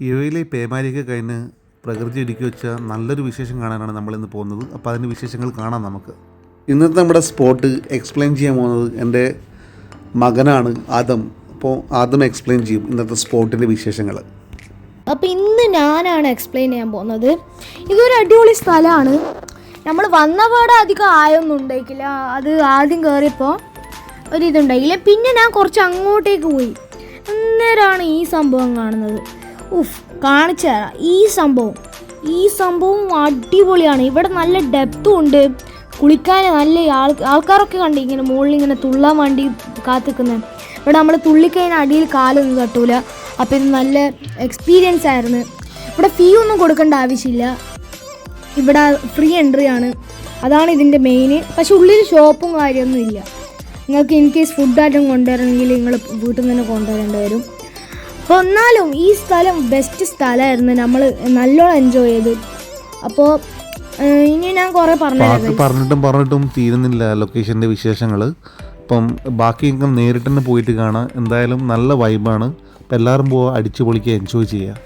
പേമാരിക്ക് പേമാരിയൊക്കെ കഴിഞ്ഞ് പ്രകൃതി ഒരുക്കി വെച്ച നല്ലൊരു വിശേഷം കാണാനാണ് നമ്മളിന്ന് പോകുന്നത്. അപ്പോൾ അതിന്റെ വിശേഷങ്ങൾ കാണാം നമുക്ക്. ഇന്നത്തെ നമ്മുടെ സ്പോട്ട് എക്സ്പ്ലെയിൻ ചെയ്യാൻ പോകുന്നത് എന്റെ മകനാണ് ആദം. അപ്പോൾ ആദം എക്സ്പ്ലെയിൻ ചെയ്യും ഇന്നത്തെ സ്പോട്ടിന്റെ വിശേഷങ്ങൾ. അപ്പോൾ ഇന്ന് ഞാനാണ് എക്സ്പ്ലെയിൻ ചെയ്യാൻ പോകുന്നത്. ഇതൊരു അടിപൊളി സ്ഥലമാണ്. നമ്മൾ വന്നപാടെ അധികം ആയൊന്നും ഉണ്ടായിക്കില്ല അത് ആദ്യം കയറിയപ്പോൾ ഒരിതുണ്ടായില്ല. പിന്നെ ഞാൻ കുറച്ച് അങ്ങോട്ടേക്ക് പോയി. അന്നേരമാണ് ഈ സംഭവം കാണുന്നത്. ഉഫ് കാണിച്ചു തരാം. ഈ സംഭവം ഈ സംഭവം അടിപൊളിയാണ്. ഇവിടെ നല്ല ഡെപ്തും ഉണ്ട്. കുളിക്കാൻ നല്ല ആൾ ആൾക്കാരൊക്കെ കണ്ട് ഇങ്ങനെ മുകളിൽ ഇങ്ങനെ തുള്ളാൻ വേണ്ടി കാത്തിക്കുന്നത് ഇവിടെ നമ്മൾ തുള്ളിക്കഴിഞ്ഞാൽ അടിയിൽ കാലൊന്നും തട്ടൂല. അപ്പോൾ ഇത് നല്ല എക്സ്പീരിയൻസ് ആയിരുന്നു. ഇവിടെ ഫീ ഒന്നും കൊടുക്കേണ്ട ആവശ്യമില്ല. ഇവിടെ ഫ്രീ എൻട്രി ആണ്. അതാണ് ഇതിന്റെ മെയിൻ പക്ഷെ ഉള്ളിൽ ഷോപ്പും കാര്യമൊന്നും ഇല്ല. നിങ്ങൾക്ക് ഇൻ കേസ് ഫുഡ് ആയിട്ടും കൊണ്ടുവരണമെങ്കിൽ നിങ്ങൾ വീട്ടിൽ നിന്ന് തന്നെ കൊണ്ടുവരേണ്ടി വരും. അപ്പോൾ എന്നാലും ഈ സ്ഥലം ബെസ്റ്റ് സ്ഥലമായിരുന്നു. നമ്മൾ നല്ലോണം എൻജോയ് ചെയ്തു. അപ്പോൾ ഇനി ഞാൻ കുറേ പറഞ്ഞു പറഞ്ഞിട്ടും പറഞ്ഞിട്ടും തീരുന്നില്ല ലൊക്കേഷന്റെ വിശേഷങ്ങൾ അപ്പം ബാക്കി നേരിട്ട് തന്നെ പോയിട്ട് കാണാം. എന്തായാലും നല്ല വൈബാണ് എല്ലാവരും പോവുക അടിച്ചു പൊളിക്കുക എൻജോയ് ചെയ്യുക